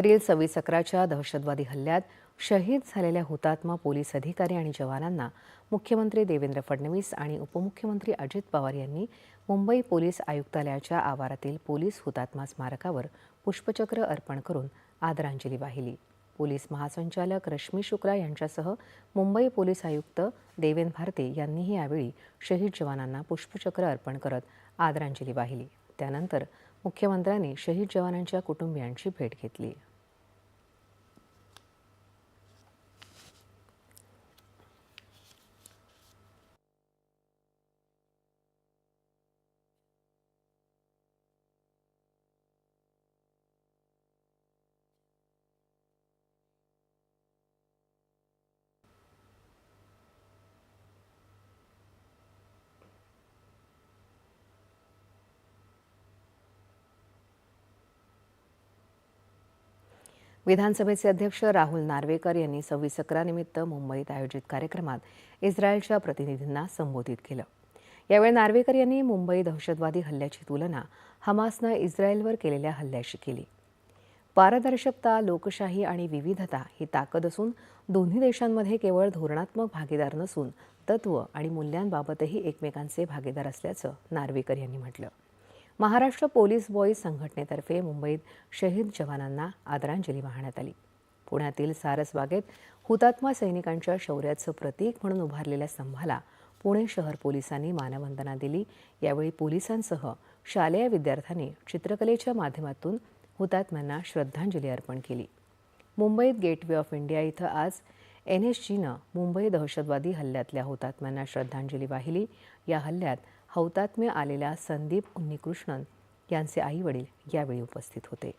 April सव्वीस अकराच्या दहशतवादी हल्ल्यात शहीद झालेल्या हुतात्मा पोलीस अधिकारी आणि जवानांना मुख्यमंत्री देवेंद्र फडणवीस आणि उपमुख्यमंत्री अजित पवार यांनी मुंबई पोलीस आयुक्तालयाच्या आवारातील पोलीस हुतात्मा स्मारकावर पुष्पचक्र अर्पण करून आदरांजली वाहिली. पोलीस महासंचालक रश्मी शुक्ला यांच्यासह मुंबई पोलीस आयुक्त देवेन भारते यांनीही यावेळी शहीद जवानांना पुष्पचक्र अर्पण करत आदरांजली वाहिली. त्यानंतर मुख्यमंत्र्यांनी शहीद जवानांच्या कुटुंबियांची भेट घेतली. विधानसभेचे अध्यक्ष राहुल नार्वेकर यांनी सव्वीस अकरानिमित्त मुंबईत आयोजित कार्यक्रमात इस्रायलच्या प्रतिनिधींना संबोधित केलं. यावेळी नार्वेकर यांनी मुंबई दहशतवादी हल्ल्याची तुलना हमासनं इस्रायलवर केलेल्या हल्ल्याशी केली. पारदर्शकता लोकशाही आणि विविधता ही ताकद असून दोन्ही देशांमध्ये केवळ धोरणात्मक भागीदार नसून तत्व आणि मूल्यांबाबतही एकमेकांचे भागीदार असल्याचं नार्वेकर यांनी म्हटलं. महाराष्ट्र पोलीस बॉईज संघटनेतर्फे मुंबईत शहीद जवानांना आदरांजली वाहण्यात आली. पुण्यातील सारसबागेत हुतात्मा सैनिकांच्या शौर्याचं प्रतीक म्हणून उभारलेल्या स्तंभाला पुणे शहर पोलिसांनी मानवंदना दिली. यावेळी पोलिसांसह शालेय विद्यार्थ्यांनी चित्रकलेच्या माध्यमातून हुतात्म्यांना श्रद्धांजली अर्पण केली. मुंबईत गेटवे ऑफ इंडिया इथं आज एन एस जीनं मुंबई दहशतवादी हल्ल्यातल्या हुतात्म्यांना श्रद्धांजली वाहिली. या हल्ल्यात हौतात्म्य आलेल्या संदीप उन्नीकृष्णन यांचे आईवडील यावेळी उपस्थित होते.